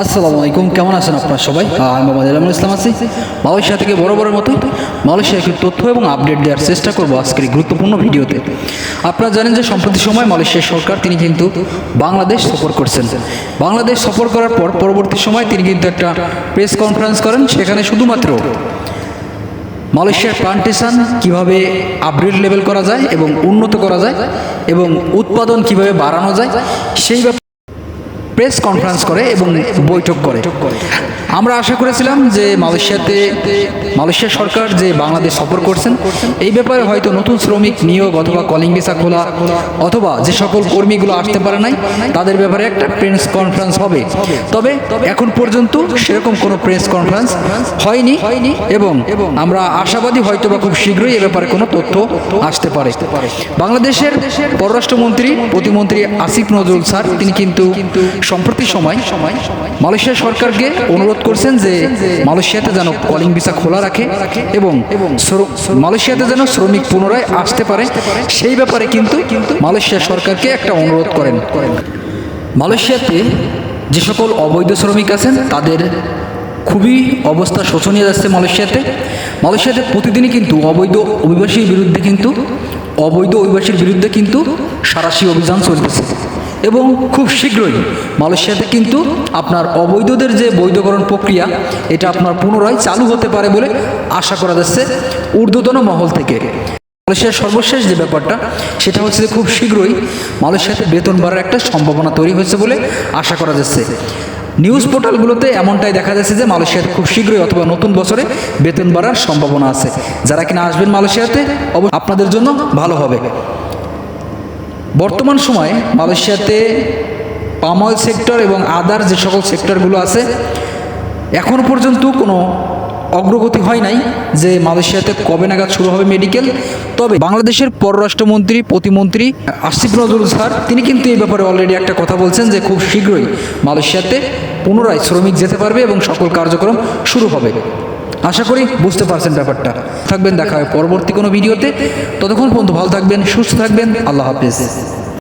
আসসালামু আলাইকুম, কেমন আছেন আপনারা সবাই? আমি মোহাম্মদ আলমুল ইসলাম আছি। মালয়েশিয়া থেকে বড় বড় মতো মালয়েশিয়াকে তথ্য এবং আপডেট দেওয়ার চেষ্টা করব আজকের এই গুরুত্বপূর্ণ ভিডিওতে। আপনারা জানেন যে সম্প্রতি সময় মালয়েশিয়ার সরকার, তিনি কিন্তু বাংলাদেশ সফর করছেন। বাংলাদেশ সফর করার পর পরবর্তী সময় তিনি কিন্তু একটা প্রেস কনফারেন্স করেন, সেখানে শুধুমাত্র মালয়েশিয়ার প্লান্টেশন কীভাবে আপগ্রেড লেভেল করা যায় এবং উন্নত করা যায় এবং উৎপাদন কীভাবে বাড়ানো যায়, সেই ব্যাপারে প্রেস কনফারেন্স করে এবং বৈঠক করে। আমরা আশা করেছিলাম যে মালয়েশিয়াতে মালয়েশিয়া সরকার যে বাংলাদেশ সফর করছেন, এই ব্যাপারে হয়তো নতুন শ্রমিক নিয়োগ অথবা কলিং ভিসা খোলা অথবা যে সকল কর্মীগুলো আসতে পারে নাই, তাদের ব্যাপারে একটা প্রেস কনফারেন্স হবে। তবে এখন পর্যন্ত সেরকম কোনো প্রেস কনফারেন্স হয়নি এবং আমরা আশাবাদী হয়তো বা খুব শীঘ্রই এ ব্যাপারে কোনো তথ্য আসতে পারে। বাংলাদেশের পররাষ্ট্রমন্ত্রী প্রতিমন্ত্রী আসিফ নজরুল স্যার, তিনি কিন্তু সম্প্রতি সময় মালয়েশিয়া সরকারকে অনুরোধ করছেন যে মালয়েশিয়াতে যেন কলিং ভিসা খোলা রাখে এবং মালয়েশিয়াতে যেন শ্রমিক পুনরায় আসতে পারে সেই ব্যাপারে কিন্তু কিন্তু মালয়েশিয়া সরকারকে একটা অনুরোধ করেন। মালয়েশিয়াতে যে সকল অবৈধ শ্রমিক আছেন তাদের খুবই অবস্থা শোচনীয় যাচ্ছে মালয়েশিয়াতে। মালয়েশিয়াতে প্রতিদিনই কিন্তু অবৈধ অভিবাসীর বিরুদ্ধে কিন্তু অবৈধ অভিবাসীর বিরুদ্ধে কিন্তু সারাশি অভিযান চলতেছে। এবং খুব শীঘ্রই মালয়েশিয়াতে কিন্তু আপনার অবৈধদের যে বৈধকরণ প্রক্রিয়া, এটা আপনার পুনরায় চালু হতে পারে বলে আশা করা যাচ্ছে ঊর্ধ্বতন মহল থেকে। মালয়েশিয়ার সর্বশেষ যে ব্যাপারটা, সেটা হচ্ছে যে খুব শীঘ্রই মালয়েশিয়াতে বেতন বাড়ার একটা সম্ভাবনা তৈরি হয়েছে বলে আশা করা যাচ্ছে। নিউজ পোর্টালগুলোতে এমনটাই দেখা যাচ্ছে যে মালয়েশিয়াতে খুব শীঘ্রই অথবা নতুন বছরে বেতন বাড়ার সম্ভাবনা আছে। যারা কিনা আসবেন মালয়েশিয়াতে আপনাদের জন্য ভালো হবে। বর্তমান সময়ে মালয়েশিয়াতে পাম অয়েল সেক্টর এবং আদার যে সকল সেক্টরগুলো আছে এখনও পর্যন্ত কোনো অগ্রগতি হয় নাই যে মালয়েশিয়াতে কবে নাগাদ শুরু হবে মেডিকেল তবে বাংলাদেশের পররাষ্ট্রমন্ত্রী, প্রতিমন্ত্রী আসিফ নজরুল স্যার, তিনি কিন্তু এই ব্যাপারে অলরেডি একটা কথা বলছেন যে খুব শীঘ্রই মালয়েশিয়াতে পুনরায় শ্রমিক যেতে পারবে এবং সকল কার্যক্রম শুরু হবে। আশা করি বুঝতে পারছেন ব্যাপারটা। থাকবেন দেখা হয় পরবর্তী কোনো ভিডিওতে। ততক্ষণ পর্যন্ত ভালো থাকবেন, সুস্থ থাকবেন। আল্লাহ হাফিজ।